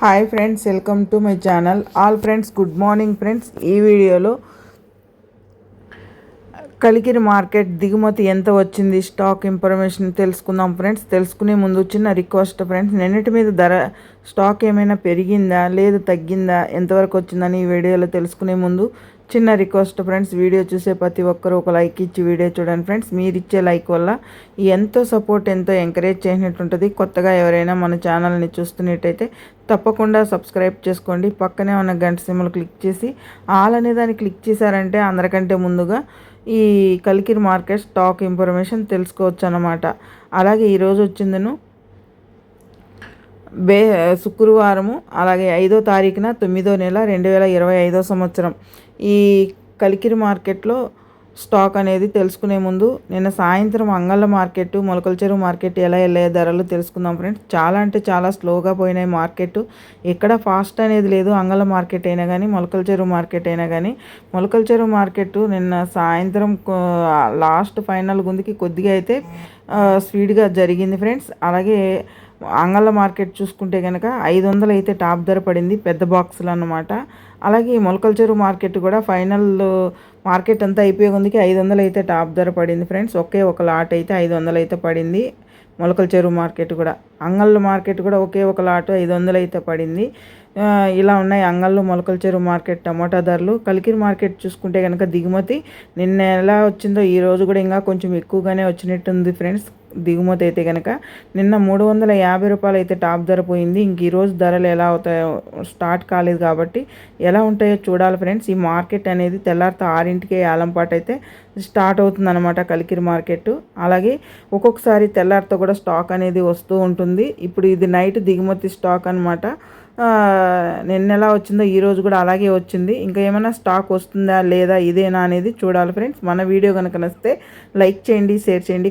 Hi friends welcome to my channel. All friends good morning friends. ఈ వీడియోలో Kalikiri market దిగుమతి ఎంత వచ్చింది స్టాక్ ఇన్ఫర్మేషన్ తెలుసుకుందాం ఫ్రెండ్స్. తెలుసుకునే ముందు చిన్న రిక్వెస్ట్ ఫ్రెండ్స్. నిన్నటి మీద ధర స్టాక్ ఏమైనా పెరిగిందా లేదు తగ్గిందా ఎంతవరకు వచ్చిందని ఈ వీడియోలో తెలుసుకునే ముందు చిన్న రిక్వెస్ట్ ఫ్రెండ్స్ వీడియో చూసే ప్రతి ఒక్కరూ ఒక లైక్ ఇచ్చి వీడియో చూడండి ఫ్రెండ్స్. మీరు ఇచ్చే లైక్ వల్ల ఎంతో సపోర్ట్ ఎంతో ఎంకరేజ్ చేసినట్టుంటుంది. కొత్తగా ఎవరైనా మన ఛానల్ని చూస్తున్నట్టయితే తప్పకుండా సబ్స్క్రైబ్ చేసుకోండి. పక్కనే ఉన్న గంట సిమ్లు క్లిక్ చేసి ఆల్ అనే దాన్ని క్లిక్ చేశారంటే అందరికంటే ముందుగా ఈ కలికిరి మార్కెట్ స్టాక్ ఇన్ఫర్మేషన్ తెలుసుకోవచ్చు అన్నమాట అలాగే ఈరోజు వచ్చిందను బే శుక్రవారము అలాగే ఐదో తారీఖున తొమ్మిదో నెల రెండు వేల ఇరవై ఐదో సంవత్సరం. ఈ కలికిరి మార్కెట్లో స్టాక్ అనేది తెలుసుకునే ముందు నిన్న సాయంత్రం అంగళ్ళ మార్కెట్ మొలకల చెరువు మార్కెట్ ఎలా వెళ్ళే ధరలు తెలుసుకుందాం ఫ్రెండ్స్. చాలా అంటే చాలా స్లోగా పోయినాయి మార్కెట్ ఎక్కడ ఫాస్ట్ అనేది లేదు అంగళ్ళ మార్కెట్ అయినా కానీ మొలకల చెరువు మార్కెట్ అయినా కానీ మొలకల చెరువు మార్కెట్ నిన్న సాయంత్రం లాస్ట్ ఫైనల్ గుందికి కొద్దిగా అయితే స్పీడ్గా జరిగింది ఫ్రెండ్స్. అలాగే అంగళ్ళ మార్కెట్ చూసుకుంటే కనుక ఐదు వందలు అయితే టాప్ ధర పడింది పెద్ద బాక్సులు అనమాట అలాగే మొలకల చెరువు మార్కెట్ కూడా ఫైనల్ మార్కెట్ అంతా అయిపోయే కొందికి ఐదు వందలు అయితే టాప్ ధర పడింది ఫ్రెండ్స్. ఒకే ఒక లాట్ అయితే ఐదు వందలు అయితే పడింది మొలకల చెరువు మార్కెట్ కూడా. అంగళ్ళు మార్కెట్ కూడా ఒకే ఒక లాటు ఐదు వందలు అయితే పడింది. ఇలా ఉన్నాయి అంగళ్ళు మొలకల చెరువు మార్కెట్ టమాటా ధరలు. కలికిరి మార్కెట్ చూసుకుంటే కనుక దిగుమతి నిన్న ఎలా వచ్చిందో ఈరోజు కూడా ఇంకా కొంచెం ఎక్కువగానే వచ్చినట్టుంది ఫ్రెండ్స్. దిగుమతి అయితే కనుక నిన్న మూడు వందల యాభై రూపాయలు అయితే టాప్ ధర పోయింది. ఇంక ఈరోజు ధరలు ఎలా అవుతాయో స్టార్ట్ కాలేదు కాబట్టి ఎలా ఉంటాయో చూడాలి ఫ్రెండ్స్. ఈ మార్కెట్ అనేది తెల్లారితో ఆరింటికే ఆలంపాట అయితే స్టార్ట్ అవుతుంది అనమాట కలికిరి మార్కెట్ అలాగే ఒక్కొక్కసారి తెల్లారితో కూడా స్టాక్ అనేది వస్తూ ఉంటుంది. ఇప్పుడు ఇది నైట్ దిగుమతి స్టాక్ అనమాట నిన్న ఎలా వచ్చిందో ఈరోజు కూడా అలాగే వచ్చింది. ఇంకా ఏమైనా స్టాక్ వస్తుందా లేదా ఇదేనా అనేది చూడాలి ఫ్రెండ్స్. మన వీడియో కనుక నచ్చితే లైక్ చేయండి షేర్ చేయండి